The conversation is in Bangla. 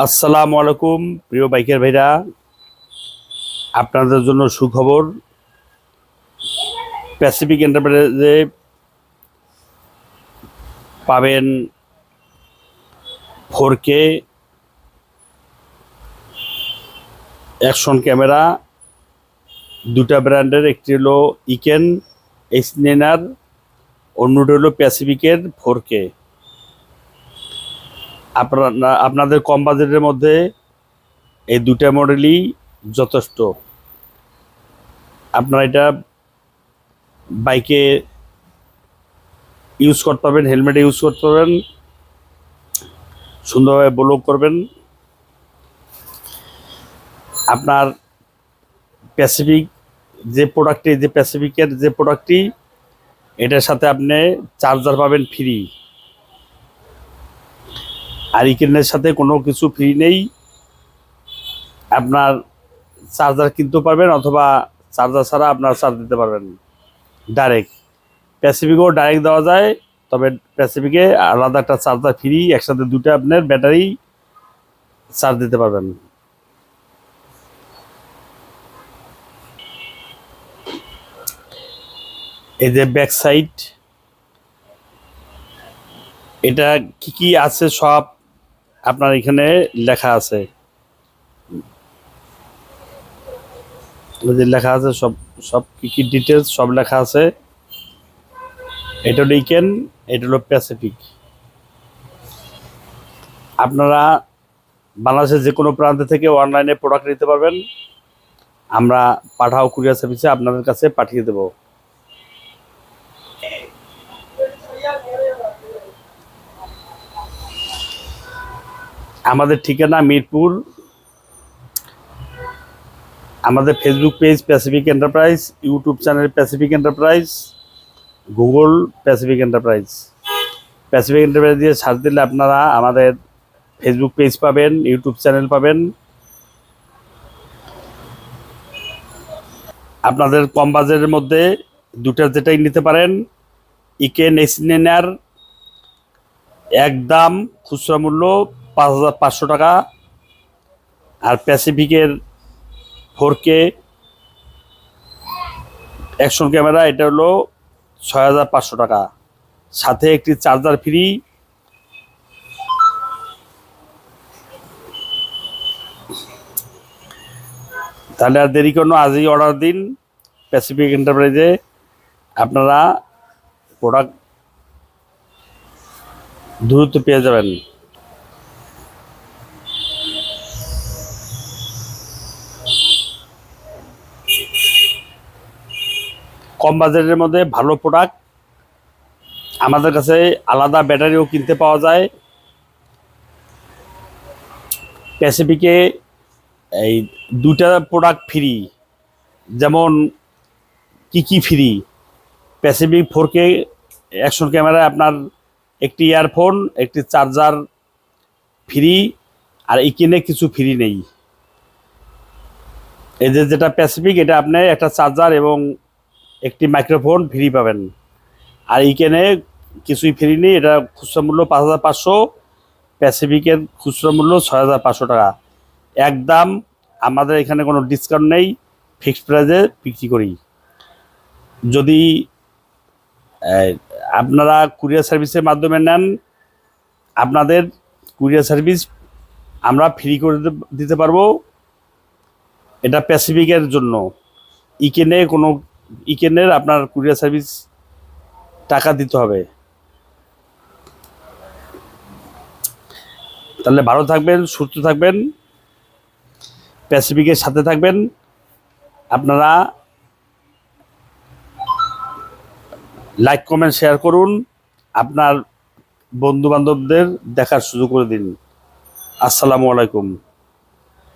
আসসালামু আলাইকুম, প্রিয় বাইকের ভাইরা। আপনাদের জন্য সুখবর প্যাসিফিক এন্টারপ্রাইজে পাবেন ফোর কে অ্যাকশন ক্যামেরা দুটা ব্র্যান্ডের, একটি হলো ইকেন এইচ নেনার অন্যটি হলো প্যাসিফিকের ফোর কে আপনারা আপনাদের কম বাজেটের মধ্যে এই দুটা মডেলই যথেষ্ট। আপনারা এটা বাইকে ইউজ করতে পারবেন, হেলমেটে ইউজ করতে পারবেন, সুন্দরভাবে ব্লক করবেন। আপনার প্যাসিফিক যে প্রোডাক্টটি, যে প্যাসিফিকের যে প্রোডাক্টটি, এটার সাথে আপনি চার্জার পাবেন ফ্রি। আর ইকেনের সাথে কোনো কিছু ফ্রি নেই। আপনার চার্জার কিনতে পারবেন অথবা চার্জার ছাড়া আপনার চার্জ দিতে পারবেন। ডাইরেক্ট প্যাসিফিকও ডাইরেক্ট দেওয়া যায়, তবে প্যাসিফিকে আলাদা একটা চার্জার ফ্রি একসাথে দুটো আপনার ব্যাটারি চার্জ দিতে পারবেন। এই যে ব্যাক সাইড এটা কি কি আছে সব? আপনার এখানে লেখা আছে। যে লেখা আছে, সব সব কি কি ডিটেলস সব লেখা আছে। এটা হলো ইকেন, এটা হলো প্যাসিফিক। আপনারা বাংলাদেশের যে কোনো প্রান্ত থেকে অনলাইনে প্রোডাক্ট নিতে পারবেন। আমরা পাঠাও কুরিয়ার সার্ভিসে আপনাদের কাছে পাঠিয়ে দেবো। আমাদের ঠিকানা মিরপুর, আমাদের Facebook page Pacific Enterprise YouTube channel Pacific Enterprise Google Pacific Enterprise Pacific Enterprise দিয়ে সার্চ দিলে আপনারা আমাদের ফেসবুক পেজ পাবেন ইউটিউব চ্যানেল পাবেন। আপনাদের কম বাজেটের মধ্যে দুটার যেটাই নিতে পারেন, ইকেন এসিনেনার একদম খুচরা মূল্য পাঁচ হাজার পাঁচশো টাকা আর প্যাসিফিকের ফোর কে অ্যাকশন ক্যামেরা, এটা হলো ছয় হাজার পাঁচশো টাকা। সাথে একটি চার্জার ফ্রি। তাহলে আর দেরি কোনো আজই অর্ডার দিন প্যাসিফিক এন্টারপ্রাইজে আপনারা প্রোডাক্ট দ্রুত পেয়ে যাবেন। কম বাজেটের মধ্যে ভালো প্রোডাক্ট আমাদের কাছে আলাদা ব্যাটারিও কিনতে পাওয়া যায়। প্যাসিফিকে এই দুটা প্রোডাক্ট ফ্রি যেমন কি কি free Pacific four K action ক্যামেরায় আপনার একটি ইয়ারফোন একটি চার্জার ফ্রি আর এই কিনে কিছু ফ্রি নেই। যে যেটা প্যাসিফিক এটা আপনি একটা চার্জার এবং একটি মাইক্রোফোন ফ্রি পাবেন। আর এইখানে কিছুই ফ্রি নেই, এটা খুচরা মূল্য পাঁচ হাজার পাঁচশো প্যাসিফিকের খুচরা মূল্য ছয় হাজার পাঁচশো টাকা। একদম আমাদের এখানে কোনো ডিসকাউন্ট নেই ফিক্সড প্রাইসে বিক্রি করি। যদি আপনারা কুরিয়ার সার্ভিসের মাধ্যমে নেন, আপনাদের কুরিয়ার সার্ভিস আমরা ফ্রি করে দিতে- পারব। এটা প্যাসিফিকের জন্য। ইকেনে কোনো ইকেনের আপনার কুরিয়ার সার্ভিস টাকা দিতে হবে। তাহলে ভালো থাকবেন, সুস্থ থাকবেন প্যাসিফিকের সাথে থাকবেন। আপনারা লাইক কমেন্ট শেয়ার করুন। আপনার বন্ধু বান্ধবদের দেখার সুযোগ করে দিন। আসসালামু আলাইকুম।